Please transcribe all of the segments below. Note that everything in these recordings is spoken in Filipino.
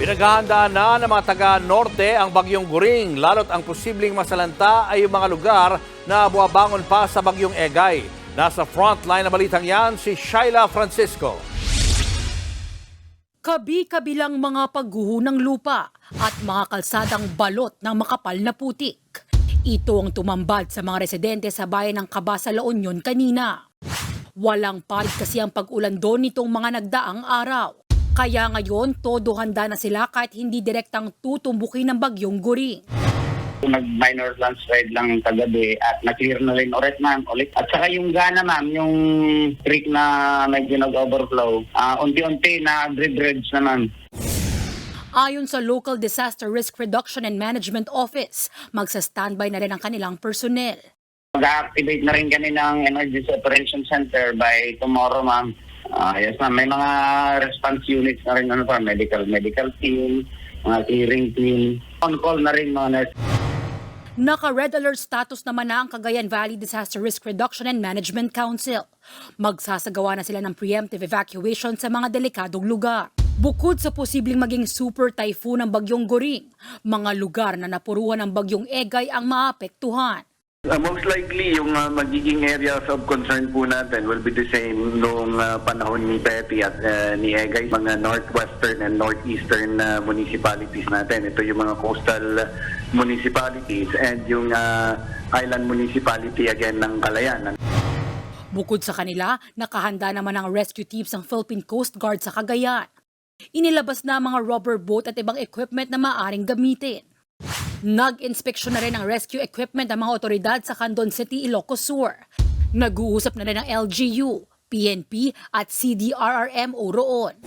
Pinaghahandaan na ng mga taga-norte ang bagyong Guring, lalo't ang posibleng masalanta ay yung mga lugar na buwabangon pa sa bagyong Egay. Nasa frontline na balitang yan si Shaila Francisco. Kabi-kabilang mga pagguho ng lupa at mga kalsadang balot ng makapal na putik. Ito ang tumambad sa mga residente sa bayan ng Cabasa, La Union kanina. Walang parit kasi ang pag-ulan doon nitong mga nagdaang araw. Kaya ngayon, todo handa na sila kahit hindi direktang tutumbukin ng bagyong guring. nag-minor landslide lang kagabi at na-clear na rin ulit ma'am ulit. At saka yung gana ma'am, yung creek na medyo nag-overflow, ah, unti-unti na dredge na ma'am. Ayon sa Local Disaster Risk Reduction and Management Office, magsa-standby na rin ang kanilang personnel. Mag-activate na rin kami ng Emergency Operation Center by tomorrow ma'am. Ah, yes ma'am, may mga response units na rin ano pa, medical medical team, mga clearing team. On call na rin mga nurse. Naka-red alert status naman na ang Cagayan Valley Disaster Risk Reduction and Management Council. Magsasagawa na sila ng preemptive evacuation sa mga delikadong lugar. Bukod sa posibleng maging super typhoon ng bagyong Goring, mga lugar na napuruhan ng bagyong Egay ang maapektuhan. Uh, most likely, yung uh, magiging areas of concern po natin will be the same noong uh, panahon ni Betty at uh, ni Egay, mga northwestern and northeastern uh, municipalities natin. Ito yung mga coastal municipalities and yung uh, island municipality again ng Calayan. Bukod sa kanila, nakahanda naman ang rescue teams ng Philippine Coast Guard sa Cagayan. Inilabas na mga rubber boat at ibang equipment na maaring gamitin. Nag-inspeksyon na rin ang rescue equipment ng mga otoridad sa Candon City, Ilocos Sur. Nag-uusap na rin ang LGU, PNP at CDRRMO roon.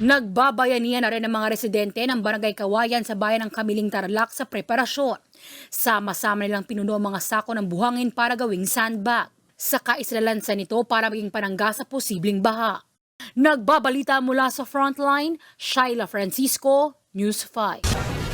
Nagbabayanihan na rin ang mga residente ng Barangay Kawayan sa bayan ng Kamiling Tarlac sa preparasyon. Sama-sama nilang pinuno ang mga sako ng buhangin para gawing sandbag. Sa kaislalansan nito para maging panangga sa posibleng baha. Nagbabalita mula sa frontline, Shaila Francisco, News 5.